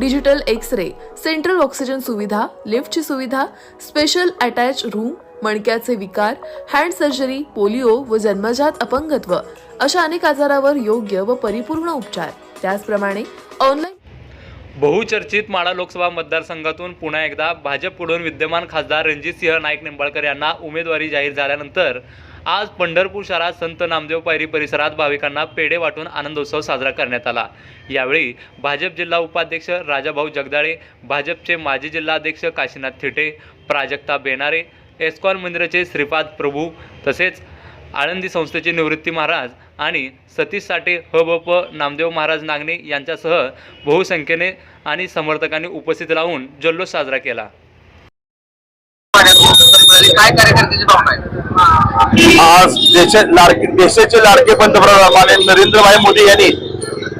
digital X ray central oxygen सुविधा लिफ्टची सुविधा स्पेशल अटॅच रूम मणक्याचे विकार हँड सर्जरी पोलिओ व जन्मजात अपंगत्व अशा अनेक आजारावर योग्य व परिपूर्ण उपचार. त्याचप्रमाणे ऑनलाईन बहुचर्चित माडा लोकसभा मतदारसंघातून पुन्हा एकदा भाजपकडून विद्यमान खासदार रणजितसिंह नाईक निंबाळकर यांना उमेदवारी जाहीर झाल्यानंतर आज पंढरपूर शहरात संत नामदेव पायरी परिसरात भाविकांना पेढे वाटून आनंदोत्सव साजरा करण्यात आला. यावेळी भाजप जिल्हा उपाध्यक्ष राजाभाऊ जगदाळे भाजपचे माजी जिल्हाध्यक्ष काशीनाथ थिटे प्राजक्ता बेनारे एस्कॉन मंदिराचे श्रीपाद प्रभू तसेच आळंदी संस्थेचे निवृत्ती महाराज आणि सतीश साठे ह ब प नामदेव महाराज नागणे यांच्यासह बहुसंख्येने आणि समर्थकांनी उपस्थित राहून जल्लोष साजरा केला. काय कार्यकर्त्याची भावना आहे? आज देशा लाडके देशाचे लाडके पंतप्रधान माननीय नरेंद्रभाई मोदी यांनी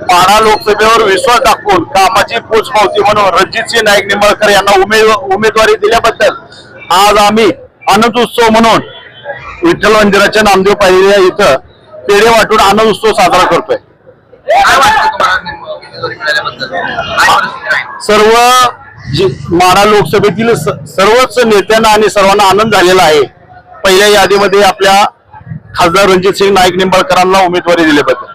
पाडा लोकसभेवर विश्वास दाखवून कामाची पोचपावती म्हणून रणजितसिंह नाईक निंबाळकर यांना उमेद उमेदवारी दिल्याबद्दल आज आम्ही आनंद उत्सव म्हणून विठ्ठल मंदिराच्या नामदेव पायऱ्या इथं पेढे वाटून आनंद उत्सव साजरा करतोय. काय वाटतं तुम्हाला सर्व जी माढा लोकसभेतील सर्वच नेत्यांना आणि सर्वांना आनंद झालेला आहे. पहिल्या यादीमध्ये आपल्या खासदार रणजितसिंह नाईक निंबाळकरांना उमेदवारी दिल्याबद्दल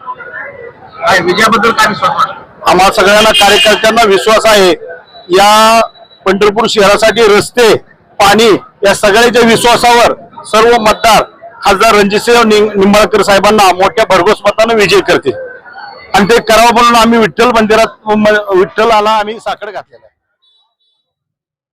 विजयाबद्दल काय विश्वास आम्हा सगळ्यांना कार्यकर्त्यांना विश्वास आहे. या पंढरपूर शहरासाठी रस्ते पाणी या सगळ्याच्या विश्वासावर सर्व मतदार खासदार रणजितसिंह निं- निंबाळकर साहेबांना मोठ्या भरघोस मतानं विजय करते आणि ते करावं म्हणून आम्ही विठ्ठल मंदिरात म- विठ्ठलाला आम्ही साखर घातलेला आहे.